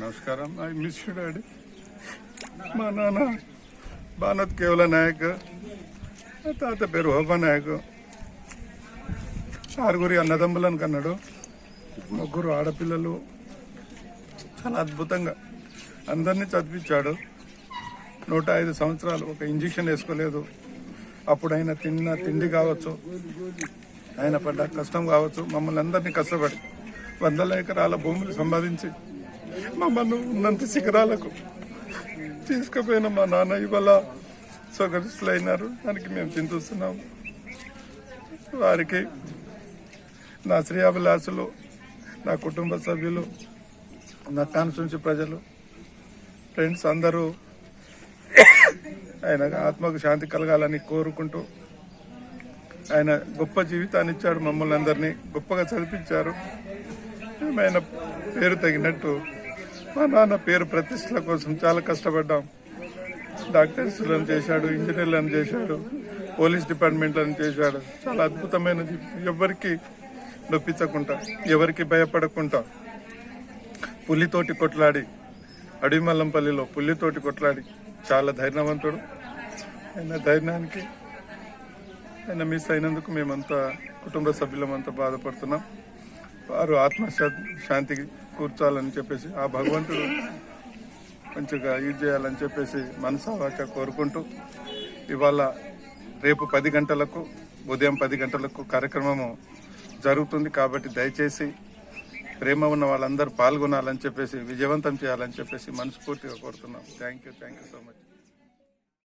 నమస్కారం. I miss you daddy మా నాన్న భానత్ కేవల నాయక్ తాత పేరు హోబా నాయక్. ఆరుగురి అన్నదమ్ములను కన్నాడు. ముగ్గురు ఆడపిల్లలు. చాలా అద్భుతంగా అందరినీ చదివించాడు. నూట ఐదు సంవత్సరాలు ఒక ఇంజెక్షన్ వేసుకోలేదు. అప్పుడు ఆయన తిన్న తిండి కావచ్చు ఆయన పడ్డ కష్టం కావచ్చు మమ్మల్ని అందరినీ కష్టపడి వందల ఎకరాల భూములు సంపాదించి మమ్మల్ని ఉన్నంత శిఖరాలకు తీసుకుపోయిన మా నాన్న ఇవాళ స్వగరిస్తులైనారు దానికి మేము చింతిస్తున్నాం వారికి నా శ్రేయాభిలాసులు నా కుటుంబ సభ్యులు నా కాన్స్టిట్యూన్సీ ప్రజలు ఫ్రెండ్స్ అందరూ ఆయన ఆత్మకు శాంతి కలగాలని కోరుకుంటూ ఆయన గొప్ప జీవితాన్ని ఇచ్చాడు మమ్మల్ని అందరినీ. గొప్పగా చదివించారు. మేము ఆయన పేరు తగినట్టు మా నాన్న పేరు ప్రతిష్టల కోసం చాలా కష్టపడ్డాం. డాక్టర్స్లను చేశాడు ఇంజనీర్లను చేశాడు పోలీస్ డిపార్ట్మెంట్లను చేశాడు. చాలా అద్భుతమైనది. ఎవరికి నొప్పించకుండా ఎవరికి భయపడకుండా పులితోటి కొట్లాడి అడిమల్లంపల్లిలో పులితోటి కొట్లాడి చాలా ధైర్యవంతుడు. ఆయన ధైర్యానికి ఆయన మిస్ అయినందుకు మేమంతా కుటుంబ సభ్యులమంతా బాధపడుతున్నాం. వారు ఆత్మశా శాంతికి కూర్చోాలని చెప్పేసి ఆ భగవంతుడు మంచిగా యూజ్ చేయాలని చెప్పేసి మనసావాచ కోరుకుంటూ ఇవాళ రేపు పది గంటలకు ఉదయం పది గంటలకు కార్యక్రమము జరుగుతుంది కాబట్టి దయచేసి ప్రేమ ఉన్న వాళ్ళందరూ పాల్గొనాలని చెప్పేసి విజయవంతం చేయాలని చెప్పేసి మనస్ఫూర్తిగా కోరుతున్నాం. Thank you thank you so much